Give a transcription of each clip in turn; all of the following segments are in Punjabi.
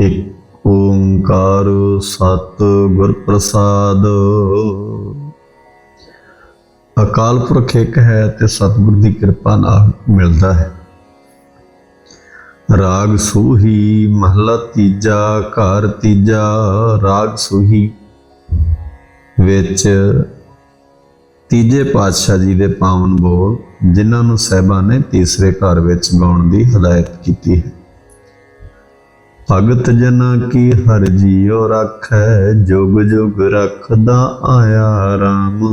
ਇਕ ਓੰਕਾਰ ਸਤ ਗੁਰ ਪ੍ਰਸਾਦ। ਅਕਾਲ ਪੁਰਖ ਇੱਕ ਹੈ ਤੇ ਸਤਿਗੁਰ ਦੀ ਕਿਰਪਾ ਨਾਲ ਮਿਲਦਾ ਹੈ। ਰਾਗ ਸੂਹੀ ਮਹਲਾ ਤੀਜਾ, ਘਰ ਤੀਜਾ, ਰਾਗ ਸੂਹੀ ਵਿੱਚ ਤੀਜੇ ਪਾਤਸ਼ਾਹ ਜੀ ਦੇ ਪਾਵਨ ਬੋਲ ਜਿਨ੍ਹਾਂ ਨੂੰ ਸਹਿਬਾਂ ਨੇ ਤੀਸਰੇ ਘਰ ਵਿੱਚ ਗਾਉਣ ਦੀ ਹਦਾਇਤ ਕੀਤੀ ਹੈ। ਭਗਤ ਜਨਾਂ ਕੀ ਹਰ ਜੀਉ ਰੱਖੈ? ਜੁਗ ਜੁਗ ਰੱਖਦਾ ਆਇਆ RAM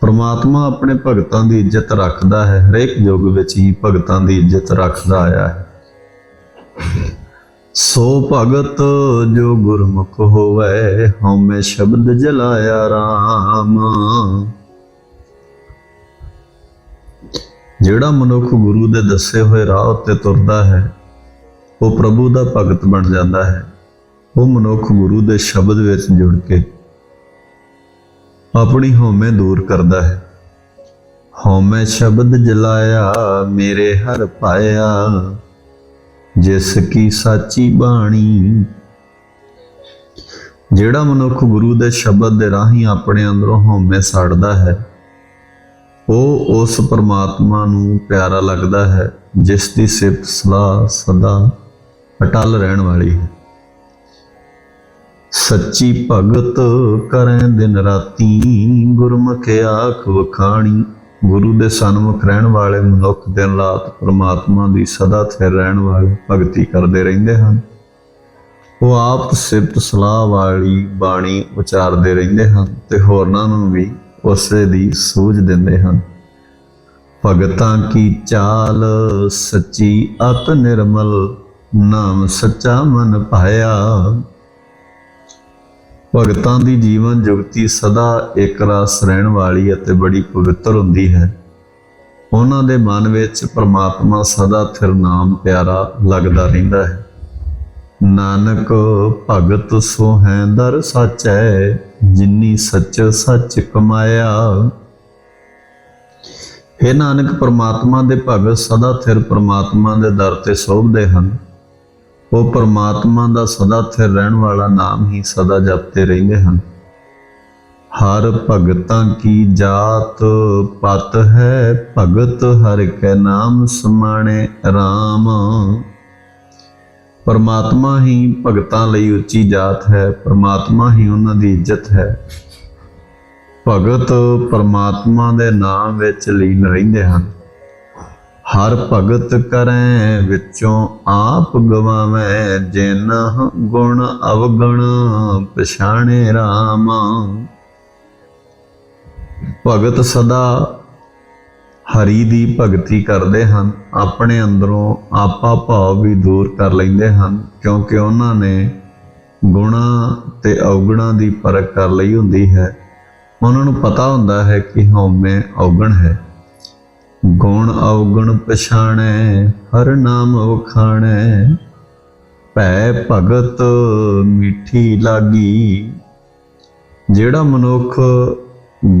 ਪਰਮਾਤਮਾ ਆਪਣੇ ਭਗਤਾਂ ਦੀ ਇੱਜ਼ਤ ਰੱਖਦਾ ਹੈ। ਹਰੇਕ ਯੁੱਗ ਵਿੱਚ ਹੀ ਭਗਤਾਂ ਦੀ ਇੱਜ਼ਤ ਰੱਖਦਾ ਆਇਆ ਹੈ। ਸੋ ਭਗਤ ਜੋ ਗੁਰਮੁਖ ਹੋਵੇ, ਹਉਮੈ ਸ਼ਬਦ ਜਲਾਇਆ RAM ਜਿਹੜਾ ਮਨੁੱਖ ਗੁਰੂ ਦੇ ਦੱਸੇ ਹੋਏ ਰਾਹ ਉੱਤੇ ਤੁਰਦਾ ਹੈ ਉਹ ਪ੍ਰਭੂ ਦਾ ਭਗਤ ਬਣ ਜਾਂਦਾ ਹੈ। ਉਹ ਮਨੁੱਖ ਗੁਰੂ ਦੇ ਸ਼ਬਦ ਵਿੱਚ ਜੁੜ ਕੇ ਆਪਣੀ ਹਉਮੈ ਦੂਰ ਕਰਦਾ ਹੈ। ਹਉਮੈ ਸ਼ਬਦ ਜਲਾਇਆ ਮੇਰੇ ਹਰ ਪਾਇਆ, ਜਿਸ ਕੀ ਸਾਚੀ ਬਾਣੀ। ਜਿਹੜਾ ਮਨੁੱਖ ਗੁਰੂ ਦੇ ਸ਼ਬਦ ਦੇ ਰਾਹੀਂ ਆਪਣੇ ਅੰਦਰੋਂ ਹਉਮੈ ਸਾੜਦਾ ਹੈ, ਉਹ ਉਸ ਪਰਮਾਤਮਾ ਨੂੰ ਪਿਆਰਾ ਲੱਗਦਾ ਹੈ, ਜਿਸ ਦੀ ਸਿਫਤ ਸਲਾਹ ਸਦਾ ਅਟਲ ਰਹਿਣ ਵਾਲੀ ਹੈ। ਸੱਚੀ ਭਗਤ ਕਰੈ ਦਿਨ ਰਾਤੀ ਗੁਰਮੁਖ ਆਖ ਵਖਾਣੀ। ਗੁਰੂ ਦੇ ਸਨਮੁਖ ਰਹਿਣ ਵਾਲੇ ਮਨੁੱਖ ਦਿਨ ਰਾਤ ਪ੍ਰਮਾਤਮਾ ਦੀ ਸਦਾ ਸਥਿਰ ਰਹਿਣ ਵਾਲੇ ਭਗਤੀ ਕਰਦੇ ਰਹਿੰਦੇ ਹਨ। ਉਹ ਆਪ ਸਿਫਤ ਸਲਾਹ ਵਾਲੀ ਬਾਣੀ ਉਚਾਰਦੇ ਰਹਿੰਦੇ ਹਨ ਤੇ ਹੋਰਨਾਂ ਨੂੰ ਵੀ ਉਸੇ ਦੀ ਸੂਝ ਦਿੰਦੇ ਹਨ। ਭਗਤਾਂ ਕੀ ਚਾਲ ਸੱਚੀ ਅਤ ਨਿਰਮਲ ਨਾਮ ਸੱਚਾ ਮਨ ਪਾਇਆ। ਭਗਤਾਂ ਦੀ ਜੀਵਨ ਜੁਗਤੀ ਸਦਾ ਇੱਕ ਰਸ ਰਹਿਣ ਵਾਲੀ ਅਤੇ ਬੜੀ ਪਵਿੱਤਰ ਹੁੰਦੀ ਹੈ। ਉਹਨਾਂ ਦੇ ਮਨ ਵਿੱਚ ਪ੍ਰਮਾਤਮਾ ਸਦਾ ਥਿਰ ਨਾਮ ਪਿਆਰਾ ਲੱਗਦਾ ਰਹਿੰਦਾ ਹੈ। ਨਾਨਕ, ਭਗਤ ਸੋ ਹੈ ਦਰ ਸਚੈ, ਜਿਨੀ ਸੱਚ ਸੱਚ ਕਮਾਇਆ। ਇਹ ਨਾਨਕ, ਪ੍ਰਮਾਤਮਾ ਦੇ ਭਗਤ ਸਦਾ ਥਿਰ ਪ੍ਰਮਾਤਮਾ ਦੇ ਦਰ ਤੇ ਸੋਭਦੇ ਹਨ। ਉਹ ਪਰਮਾਤਮਾ ਦਾ ਸਦਾ ਸਥਿਰ ਰਹਿਣ ਵਾਲਾ ਨਾਮ ਹੀ ਸਦਾ ਜਪਦੇ ਰਹਿੰਦੇ ਹਨ। ਹਰ ਭਗਤਾਂ ਕੀ ਜਾਤ ਪਤ ਹੈ, ਭਗਤ ਹਰ ਕੈ ਨਾਮ ਸਮਾਣੇ RAM ਪਰਮਾਤਮਾ ਹੀ ਭਗਤਾਂ ਲਈ ਉੱਚੀ ਜਾਤ ਹੈ, ਪਰਮਾਤਮਾ ਹੀ ਉਹਨਾਂ ਦੀ ਇੱਜ਼ਤ ਹੈ। ਭਗਤ ਪਰਮਾਤਮਾ ਦੇ ਨਾਮ ਵਿੱਚ ਲੀਨ ਰਹਿੰਦੇ ਹਨ। ਹਰ ਭਗਤ ਕਰੈ ਵਿੱਚੋਂ ਆਪ ਗਵਾਵੇ ਜਿਨ ਗੁਣ ਅਵਗਣ ਪਛਾਣੇ RAM ਭਗਤ ਸਦਾ ਹਰੀ ਦੀ ਭਗਤੀ ਕਰਦੇ ਹਨ, ਆਪਣੇ ਅੰਦਰੋਂ ਆਪਾ ਭਾਵ ਵੀ ਦੂਰ ਕਰ ਲੈਂਦੇ ਹਨ, ਕਿਉਂਕਿ ਉਹਨਾਂ ਨੇ ਗੁਣਾ ਤੇ ਔਗਣਾ ਦੀ ਪਰਖ ਕਰ ਲਈ ਹੁੰਦੀ ਹੈ। ਉਹਨਾਂ ਨੂੰ ਪਤਾ ਹੁੰਦਾ ਹੈ ਕਿ ਹਉਮੈ ਔਗਣ ਹੈ। ਗੁਣ ਔਗਣ ਪਛਾਣੈ, ਹਰ ਨਾਮ ਵਖਾਣੈ ਭੈ ਭਗਤ ਮਿੱਠੀ ਲਾਗੀ। ਜਿਹੜਾ ਮਨੁੱਖ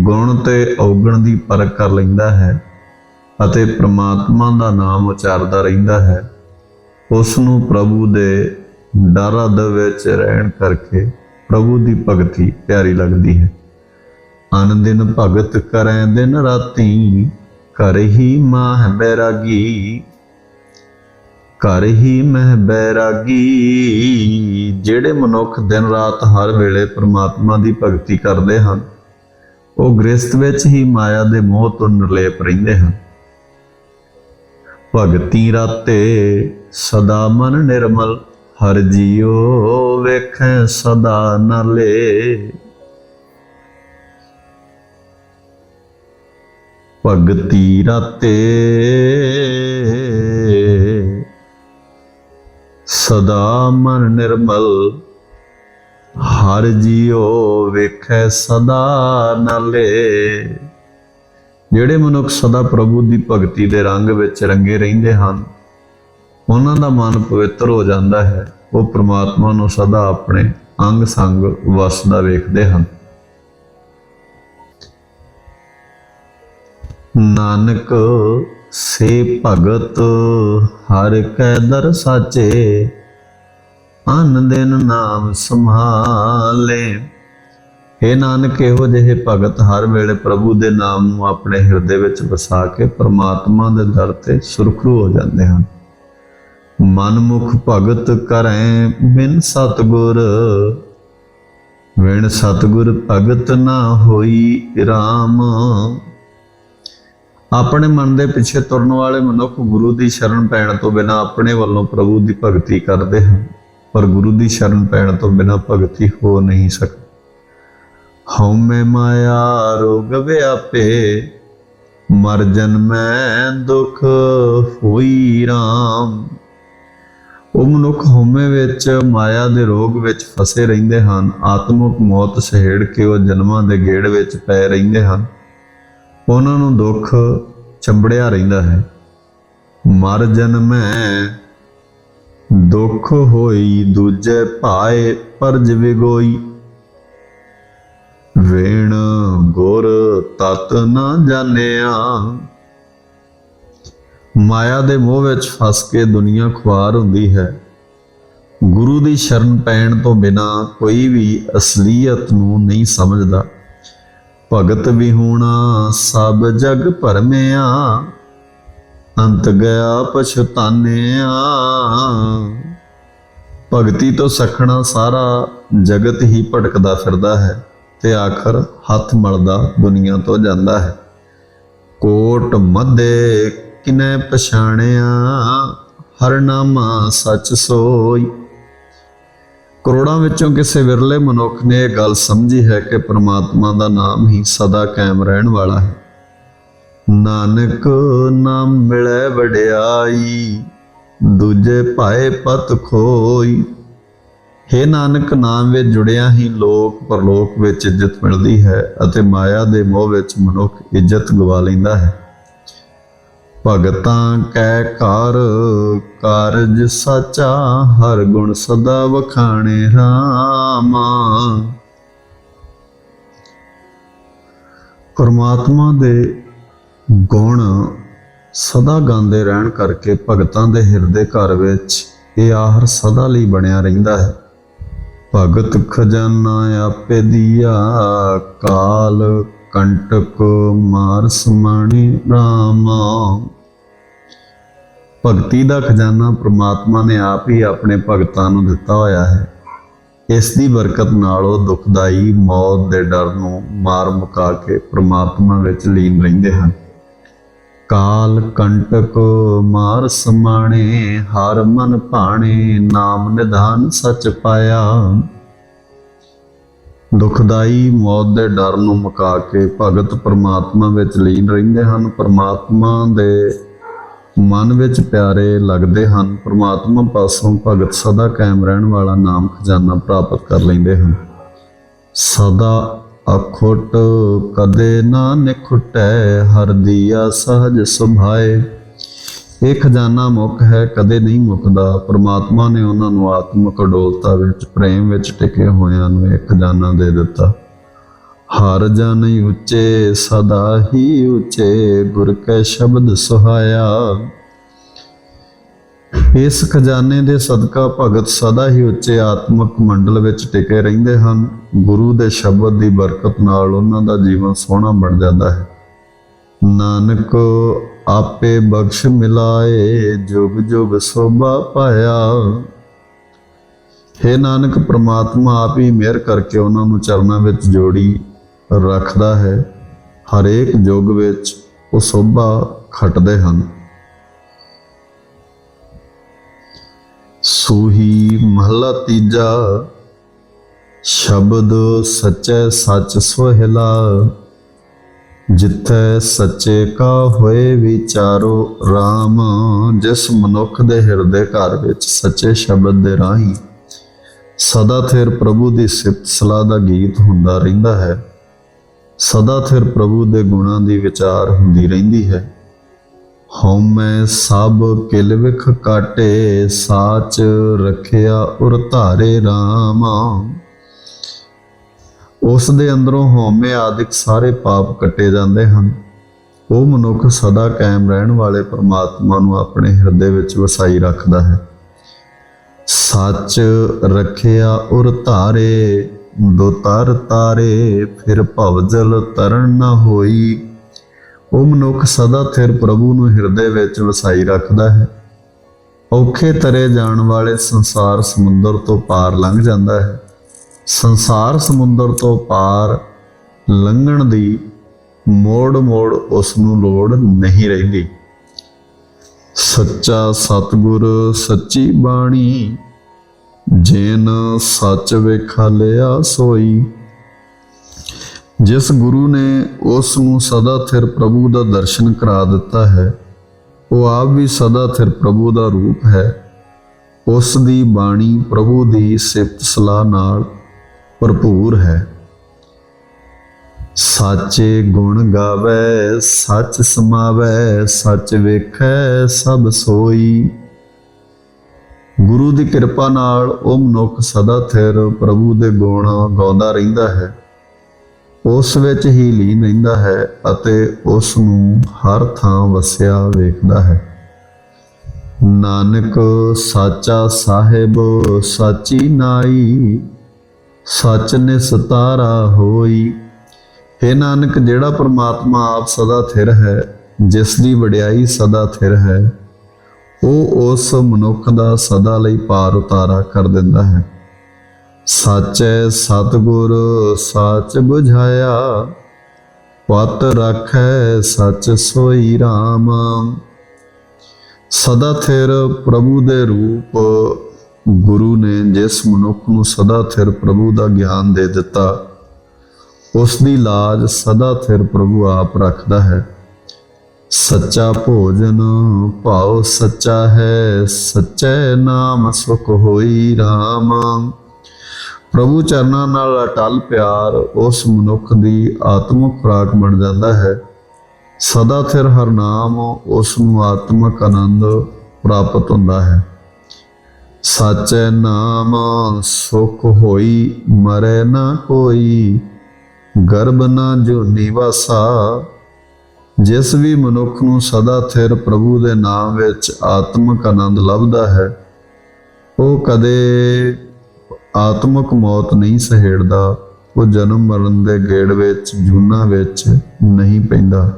ਗੁਣ ਤੇ ਔਗਣ ਦੀ ਪਰਖ ਕਰ ਲੈਂਦਾ ਹੈ ਅਤੇ ਪ੍ਰਮਾਤਮਾ ਦਾ ਨਾਮ ਉਚਾਰਦਾ ਰਹਿੰਦਾ ਹੈ ਉਸ ਨੂੰ ਪ੍ਰਭੂ ਦੇ ਡਰ ਦੇ ਵਿੱਚ ਰਹਿਣ ਕਰਕੇ ਪ੍ਰਭੂ ਦੀ ਭਗਤੀ ਪਿਆਰੀ ਲੱਗਦੀ ਹੈ। ਅਨ ਦਿਨ ਭਗਤ ਕਰੈ ਦਿਨ ਰਾਤੀ ਘਰ ਹੀ ਮਾਹ ਬੈਰਾਗੀ ਘਰ ਹੀ ਮਹਿ ਬੈਰਾਗੀ, ਜਿਹੜੇ ਮਨੁੱਖ ਦਿਨ ਰਾਤ ਹਰ ਵੇਲੇ ਪ੍ਰਮਾਤਮਾ ਦੀ ਭਗਤੀ ਕਰਦੇ ਹਨ, ਉਹ ਗ੍ਰਸਥ ਵਿੱਚ ਹੀ ਮਾਇਆ ਦੇ ਮੋਹ ਤੋਂ ਨਿਰਲੇਪ ਰਹਿੰਦੇ ਹਨ। ਭਗਤੀ ਰਾਤੇ ਸਦਾ ਮਨ ਨਿਰਮਲ, ਹਰ ਜੀਉ ਵੇਖੈ ਸਦਾ ਨਲੇ। ਭਗਤੀ ਰਾਤੇ। ਸਦਾ ਮਨ ਨਿਰਮਲ, ਹਰ ਜੀਉ ਵੇਖੈ ਸਦਾ ਨਾਲੇ। ਜਿਹੜੇ ਮਨੁੱਖ ਸਦਾ ਪ੍ਰਭੂ ਦੀ ਭਗਤੀ ਦੇ ਰੰਗ ਵਿੱਚ ਰੰਗੇ ਰਹਿੰਦੇ ਹਨ, ਉਹਨਾਂ ਦਾ ਮਨ ਪਵਿੱਤਰ ਹੋ ਜਾਂਦਾ ਹੈ। ਉਹ ਪ੍ਰਮਾਤਮਾ ਨੂੰ ਸਦਾ ਆਪਣੇ ਅੰਗ ਸੰਗ ਵਸਦਾ ਵੇਖਦੇ ਹਨ। ਨਾਨਕ ਸੇ ਭਗਤ ਹਰ ਕੈ ਦਰ ਸਾਚੇ, ਅਨ ਦਿਨ ਨਾਮ ਸੰਭਾਲੇ। हे ਨਾਨਕ, ਇਹੋ ਜਿਹੇ ਭਗਤ ਹਰ ਵੇਲੇ ਪ੍ਰਭੂ ਦੇ ਨਾਮ ਨੂੰ ਆਪਣੇ ਹਿਰਦੇ ਵਿੱਚ ਵਸਾ ਕੇ ਪ੍ਰਮਾਤਮਾ ਦੇ ਦਰ ਤੇ ਸੁਰਖਰੂ ਹੋ ਜਾਂਦੇ ਹਨ। ਮਨਮੁਖ ਭਗਤ ਕਰੈ ਬਿਨ ਸਤਗੁਰ ਵਿਣ ਸਤਗੁਰ ਭਗਤ ਨਾ ਹੋਈ RAM ਆਪਣੇ ਮਨ ਦੇ ਪਿੱਛੇ ਤੁਰਨ ਵਾਲੇ ਮਨੁੱਖ ਗੁਰੂ ਦੀ ਸ਼ਰਨ ਪੈਣ ਤੋਂ ਬਿਨਾ ਆਪਣੇ ਵੱਲੋਂ ਪ੍ਰਭੂ ਦੀ ਭਗਤੀ ਕਰਦੇ ਹਨ, ਪਰ ਗੁਰੂ ਦੀ ਸ਼ਰਨ ਪੈਣ ਤੋਂ ਬਿਨਾ ਭਗਤੀ ਹੋ ਨਹੀਂ ਸਕਦੀ। ਹਉਮੈ ਮਾਇਆ ਰੋਗ ਵਿਆਪੇ, ਮਰ ਜਨਮੈ ਦੁਖ ਹੋਈ RAM ਉਹ ਮਨੁੱਖ ਹਉਮੈ ਵਿੱਚ, ਮਾਇਆ ਦੇ ਰੋਗ ਵਿੱਚ ਫਸੇ ਰਹਿੰਦੇ ਹਨ, ਆਤਮਿਕ ਮੌਤ ਸਹਿੜ ਕੇ ਉਹ ਜਨਮਾਂ ਦੇ ਗੇੜ ਵਿੱਚ ਪੈ ਰਹਿੰਦੇ ਹਨ। ਉਹਨਾਂ ਨੂੰ ਦੁੱਖ ਚੰਬੜਿਆ ਰਹਿੰਦਾ ਹੈ। ਮਰ ਜਨਮੈ ਦੁੱਖ ਹੋਈ ਦੂਜੇ ਭਾਏ ਪਰਜ ਵਿਗੋਈ ਵੇਣ ਗੁਰ ਤਤ ਨਾ ਜਾਣਿਆ। ਮਾਇਆ ਦੇ ਮੋਹ ਵਿੱਚ ਫਸ ਕੇ ਦੁਨੀਆ ਖੁਆਰ ਹੁੰਦੀ ਹੈ। ਗੁਰੂ ਦੀ ਸ਼ਰਨ ਪੈਣ ਤੋਂ ਬਿਨਾ ਕੋਈ ਵੀ ਅਸਲੀਅਤ ਨੂੰ ਨਹੀਂ ਸਮਝਦਾ। ਭਗਤ ਵਿਹੂਣਾ, ਸਭ ਜਗ ਭਰਮਿਆ, ਅੰਤ ਗਿਆ ਪਛਤਾਨਿਆ। ਭਗਤੀ ਤੋਂ ਸਖਣਾ ਸਾਰਾ ਜਗਤ ਹੀ ਭਟਕਦਾ ਫਿਰਦਾ ਹੈ ਤੇ ਆਖਰ ਹੱਥ ਮਲਦਾ ਦੁਨੀਆ ਤੋਂ ਜਾਂਦਾ ਹੈ। ਕੋਟ ਮੱਧੇ ਕਿਨੇ ਪਛਾਣਿਆ, ਹਰ ਨਾਮਾ ਸੱਚ ਸੋਈ ਕਰੋੜਾਂ ਵਿੱਚੋਂ ਕਿਸੇ ਵਿਰਲੇ ਮਨੁੱਖ ਨੇ ਇਹ ਗੱਲ ਸਮਝੀ ਹੈ ਕਿ ਪ੍ਰਮਾਤਮਾ ਦਾ ਨਾਮ ਹੀ ਸਦਾ ਕਾਇਮ ਰਹਿਣ ਵਾਲਾ ਹੈ। ਨਾਨਕ ਨਾਮ ਮਿਲੇ ਵਡਿਆਈ, ਦੂਜੇ ਪਾਏ ਪਤ ਖੋਈ। ਹੇ ਨਾਨਕ, ਨਾਮ ਵਿੱਚ ਜੁੜਿਆ ਹੀ ਲੋਕ ਪਰਲੋਕ ਵਿੱਚ ਇੱਜ਼ਤ ਮਿਲਦੀ ਹੈ ਅਤੇ ਮਾਇਆ ਦੇ ਮੋਹ ਵਿੱਚ ਮਨੁੱਖ ਇੱਜ਼ਤ ਗਵਾ ਲੈਂਦਾ ਹੈ। ਭਗਤਾਂ ਕੈ ਘਰ, ਕਾਰਜ ਸਾਚਾ, ਹਰ ਗੁਣ ਸਦਾ ਵਖਾਣੇ ਰਾਮਾ। ਪਰਮਾਤਮਾ ਦੇ ਗੁਣ ਸਦਾ ਗਾਉਂਦੇ ਰਹਿਣ ਕਰਕੇ ਭਗਤਾਂ ਦੇ ਹਿਰਦੇ ਘਰ ਵਿੱਚ ਇਹ ਆਹਰ ਸਦਾ ਲਈ ਬਣਿਆ ਰਹਿੰਦਾ ਹੈ। ਭਗਤ ਖਜ਼ਾਨਾ ਆਪੇ ਦੀਆ, ਕਾਲ ਕੰਟਕ ਮਾਰ ਸਮਾਣੀ ਰਾਮਾ। ਭਗਤੀ ਦਾ ਖਜ਼ਾਨਾ ਪ੍ਰਮਾਤਮਾ ਨੇ ਆਪ ਹੀ ਆਪਣੇ ਭਗਤਾਂ ਨੂੰ ਦਿੱਤਾ ਹੋਇਆ ਹੈ। ਇਸ ਦੀ ਬਰਕਤ ਨਾਲ ਉਹ ਦੁਖਦਾਈ ਮੌਤ ਦੇ ਡਰ ਨੂੰ ਮਾਰ ਮੁਕਾ ਕੇ ਪ੍ਰਮਾਤਮਾ ਵਿੱਚ ਲੀਨ ਰਹਿੰਦੇ ਹਨ। ਕਾਲ ਕੰਟਕ ਮਾਰ ਸਮਾਣੇ, ਹਰ ਮਨ ਭਾਣੇ, ਨਾਮ ਨਿਧਾਨ ਸਚ ਪਾਇਆ। ਦੁਖਦਾਈ ਮੌਤ ਦੇ ਡਰ ਨੂੰ ਮੁਕਾ ਕੇ ਭਗਤ ਪਰਮਾਤਮਾ ਵਿੱਚ ਲੀਨ ਰਹਿੰਦੇ ਹਨ। ਪਰਮਾਤਮਾ ਦੇ ਮਨ ਵਿੱਚ ਪਿਆਰੇ ਲੱਗਦੇ ਹਨ। ਪਰਮਾਤਮਾ ਪਾਸੋਂ ਭਗਤ ਸਦਾ ਕਾਇਮ ਰਹਿਣ ਵਾਲਾ ਨਾਮ ਖਜ਼ਾਨਾ ਪ੍ਰਾਪਤ ਕਰ ਲੈਂਦੇ ਹਨ। ਸਦਾ ਅਖੁੱਟ ਕਦੇ ਨਾ ਨਿਖੁਟੈ, ਹਰ ਦੀਆ ਸਹਜ ਸੁਭਾਏ। ਇਹ ਖਜ਼ਾਨਾ ਮੁੱਖ ਹੈ, ਕਦੇ ਨਹੀਂ ਮੁੱਕਦਾ। ਪ੍ਰਮਾਤਮਾ ਨੇ ਉਹਨਾਂ ਨੂੰ ਆਤਮਿਕ ਅਡੋਲਤਾ ਵਿੱਚ, ਪ੍ਰੇਮ ਵਿੱਚ ਟਿਕੇ ਹੋਇਆਂ ਨੂੰ ਇਹ ਖਜ਼ਾਨਾ ਦੇ ਦਿੱਤਾ। ਹਾਰ ਹਰ ਨਹੀਂ ਉੱਚੇ, ਸਦਾ ਹੀ ਉੱਚੇ, ਗੁਰ ਕੈ ਸ਼ਬਦ ਸੁਹਾਇਆ। ਇਸ ਖਜ਼ਾਨੇ ਦੇ ਸਦਕਾ ਭਗਤ ਸਦਾ ਹੀ ਉੱਚੇ ਆਤਮਿਕ ਮੰਡਲ ਵਿੱਚ ਟਿਕੇ ਰਹਿੰਦੇ ਹਨ। ਗੁਰੂ ਦੇ ਸ਼ਬਦ ਦੀ ਬਰਕਤ ਨਾਲ ਉਹਨਾਂ ਦਾ ਜੀਵਨ ਸੋਹਣਾ ਬਣ ਜਾਂਦਾ ਹੈ। ਨਾਨਕ ਆਪੇ ਬਖਸ਼ ਮਿਲਾਏ, ਜੁਗ ਜੁਗ ਸੋਭਾ ਪਾਇਆ। हे ਨਾਨਕ, ਪ੍ਰਮਾਤਮਾ ਆਪ ਹੀ ਮਿਹਰ ਕਰਕੇ ਉਹਨਾਂ ਨੂੰ ਚਰਨਾਂ ਵਿੱਚ ਜੋੜੀ ਰੱਖਦਾ ਹੈ। ਹਰੇਕ ਯੁੱਗ ਵਿੱਚ ਉਹ ਸੋਭਾ ਖਟਦੇ ਹਨ। ਸੂਹੀ ਮਹਲਾ ਤੀਜਾ, ਸ਼ਬਦ ਸੱਚੇ ਸੱਚ ਸੁਹਿਲਾ। ਜਿੱਥੇ ਸੱਚੇ ਕਾ ਹੋਏ ਵਿਚਾਰੋ RAM ਜਿਸ ਮਨੁੱਖ ਦੇ ਹਿਰਦੇ ਘਰ ਵਿੱਚ ਸੱਚੇ ਸ਼ਬਦ ਦੇ ਰਾਹੀਂ ਸਦਾ ਥਿਰ ਪ੍ਰਭੂ ਦੀ ਸਿਫਤ ਸਲਾਹ ਦਾ ਗੀਤ ਹੁੰਦਾ ਰਹਿੰਦਾ ਹੈ। ਸਦਾ ਥਿਰ ਪ੍ਰਭੂ ਦੇ ਗੁਣਾਂ ਦੀ ਵਿਚਾਰ ਹੁੰਦੀ ਰਹਿੰਦੀ ਹੈ। ਹਉਮੈ ਸਭ ਕਿਲ ਵਿਖ ਕਾਟੇ, ਸਾਚ ਰਖਿਆ ਉਰ ਧਾਰੇ RAM ਉਸ ਦੇ ਅੰਦਰੋਂ ਹਉਮੈ ਆਦਿਕ ਸਾਰੇ ਪਾਪ ਕੱਟੇ ਜਾਂਦੇ ਹਨ। ਉਹ ਮਨੁੱਖ ਸਦਾ ਕਾਇਮ ਰਹਿਣ ਵਾਲੇ ਪਰਮਾਤਮਾ ਨੂੰ ਆਪਣੇ ਹਿਰਦੇ ਵਿੱਚ ਵਸਾਈ ਰੱਖਦਾ ਹੈ। ਸੱਚ ਰੱਖਿਆ ਉਰ ਧਾਰੇ, ਦੋ ਤਰ ਤਾਰੇ, ਫਿਰ ਭਵਜਲ ਤਰਨ ਨਾ ਹੋਈ। ਉਹ ਮਨੁੱਖ ਸਦਾ ਥਿਰ ਪ੍ਰਭੂ ਨੂੰ ਹਿਰਦੇ ਵਿੱਚ ਵਸਾਈ ਰੱਖਦਾ ਹੈ। ਔਖੇ ਤਰੇ ਜਾਣ ਵਾਲੇ ਸੰਸਾਰ ਸਮੁੰਦਰ ਤੋਂ ਪਾਰ ਲੰਘ ਜਾਂਦਾ ਹੈ। ਸੰਸਾਰ ਸਮੁੰਦਰ ਤੋਂ ਪਾਰ ਲੰਘਣ ਦੀ ਮੋੜ ਮੋੜ ਉਸ ਨੂੰ ਲੋੜ ਨਹੀਂ ਰਹਿੰਦੀ। ਸੱਚਾ ਸਤਿਗੁਰ, ਸੱਚੀ ਬਾਣੀ, ਜੇਨ ਸੱਚ ਵੇਖਾਲਿਆ ਸੋਈ। ਜਿਸ ਗੁਰੂ ਨੇ ਉਸ ਨੂੰ ਸਦਾ ਥਿਰ ਪ੍ਰਭੂ ਦਾ ਦਰਸ਼ਨ ਕਰਾ ਦਿੱਤਾ ਹੈ, ਉਹ ਆਪ ਵੀ ਸਦਾ ਥਿਰ ਪ੍ਰਭੂ ਦਾ ਰੂਪ ਹੈ। ਉਸ ਦੀ ਬਾਣੀ ਪ੍ਰਭੂ ਦੀ ਸਿਫਤ ਸਲਾਹ ਨਾਲ ਭਰਪੂਰ ਹੈ। ਸਾਚੇ ਗੁਣ ਗਾਵੇ, ਸੱਚ ਸਮਾਵੇ, ਸੱਚ ਵੇਖੈ, ਸਭ ਸੋਈ। ਗੁਰੂ ਦੀ ਕਿਰਪਾ ਨਾਲ ਉਹ ਮਨੁੱਖ ਸਦਾ ਥਿਰ ਪ੍ਰਭੂ ਦੇ ਗੁਣ ਗਾਉਂਦਾ ਰਹਿੰਦਾ ਹੈ। ਉਸ ਵਿੱਚ ਹੀ ਲੀਨ ਰਹਿੰਦਾ ਹੈ ਅਤੇ ਉਸ ਨੂੰ ਹਰ ਥਾਂ ਵਸਿਆ ਵੇਖਦਾ ਹੈ। ਨਾਨਕ ਸਾਚਾ ਸਾਹਿਬ, ਸਾਚੀ ਨਾਈ ਸੱਚ ਨੇ ਸਤਾਰਾ ਹੋਈ। हे ਨਾਨਕ, ਜਿਹੜਾ ਪ੍ਰਮਾਤਮਾ ਆਪ ਸਦਾ ਥਿਰ ਹੈ, ਜਿਸ ਦੀ ਵਡਿਆਈ ਸਦਾ ਥਿਰ ਹੈ, ਉਹ ਉਸ ਮਨੁੱਖ ਦਾ ਸਦਾ ਲਈ ਪਾਰ ਉਤਾਰਾ ਕਰ ਦਿੰਦਾ ਹੈ। ਸੱਚ ਸਾਚੈ ਸਤਗੁਰ, ਸਾਚ 부ਝਾਇਆ ਪਤ ਰੱਖੈ ਸੱਚ ਸੋਈ RAM ਸਦਾ ਥਿਰ ਪ੍ਰਭੂ ਦੇ ਰੂਪ ਗੁਰੂ ਨੇ ਜਿਸ ਮਨੁੱਖ ਨੂੰ ਸਦਾ ਥਿਰ ਪ੍ਰਭੂ ਦਾ ਗਿਆਨ ਦੇ ਦਿੱਤਾ ਉਸ ਦੀ ਲਾਜ ਸਦਾ ਥਿਰ ਪ੍ਰਭੂ ਆਪ ਰੱਖਦਾ ਹੈ। ਸੱਚਾ ਭੋਜਨ ਭਾਉ ਸੱਚਾ ਹੈ, ਸੱਚੇ ਨਾਮ ਸੁਖ ਹੋਈ RAM ਪ੍ਰਭੂ ਚਰਨਾਂ ਨਾਲ ਅਟਲ ਪਿਆਰ ਉਸ ਮਨੁੱਖ ਦੀ ਆਤਮਿਕ ਖੁਰਾਕ ਬਣ ਜਾਂਦਾ ਹੈ। ਸਦਾ ਥਿਰ ਹਰ ਨਾਮ ਉਸ ਨੂੰ ਆਤਮਿਕ ਆਨੰਦ ਪ੍ਰਾਪਤ ਹੁੰਦਾ ਹੈ। ਸਾਚੇ ਨਾਮ ਸੁਖ ਹੋਈ, ਮਰੇ ਨਾ ਕੋਈ। ਗਰਭ ਨਾ ਜੋ ਨਿਵਾਸਾ ਜਿਸ ਵੀ ਮਨੁੱਖ ਨੂੰ ਸਦਾ ਥਿਰ ਪ੍ਰਭੂ ਦੇ ਨਾਮ ਵਿੱਚ ਆਤਮਿਕ ਆਨੰਦ ਲੱਭਦਾ ਹੈ, ਉਹ ਕਦੇ ਆਤਮਿਕ ਮੌਤ ਨਹੀਂ ਸਹਿੜਦਾ। ਉਹ ਜਨਮ ਮਰਨ ਦੇ ਗੇੜ ਵਿੱਚ, ਜੂਨਾ ਵਿੱਚ ਨਹੀਂ ਪੈਂਦਾ।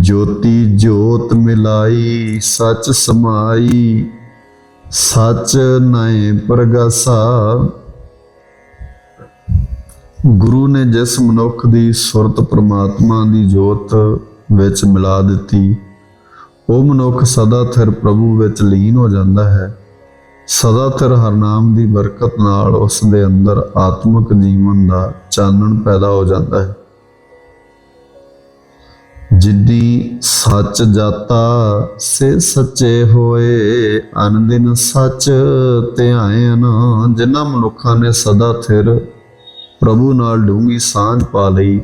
ਜੋਤੀ ਜੋਤ ਮਿਲਾਈ, ਸੱਚ ਸਮਾਈ ਸੱਚ ਨਾਏ ਪ੍ਰਗਾਸਾ। ਗੁਰੂ ਨੇ ਜਿਸ ਮਨੁੱਖ ਦੀ ਸੁਰਤ ਪ੍ਰਮਾਤਮਾ ਦੀ ਜੋਤ ਵਿੱਚ ਮਿਲਾ ਦਿੱਤੀ, ਉਹ ਮਨੁੱਖ ਸਦਾ ਥਿਰ ਪ੍ਰਭੂ ਵਿੱਚ ਲੀਨ ਹੋ ਜਾਂਦਾ ਹੈ। ਸਦਾ ਥਿਰ ਹਰਨਾਮ ਦੀ ਬਰਕਤ ਨਾਲ ਉਸ ਦੇ ਅੰਦਰ ਆਤਮਿਕ ਜੀਵਨ ਦਾ ਚਾਨਣ ਪੈਦਾ ਹੋ ਜਾਂਦਾ ਹੈ। ਜਿੱਦੀ ਸੱਚ ਜਾਤਾ ਸੇ ਸੱਚੇ ਹੋਏ ਅਨੰਦਿਨ ਸੱਚ ਧਿਆਇਨ ਜਿਨ੍ਹਾਂ ਮਨੁੱਖਾਂ ਨੇ ਸਦਾ ਥਿਰ ਪ੍ਰਭੂ ਨਾਲ ਡੂੰਗੀ ਸਾਂਝ ਪਾ ਲਈ,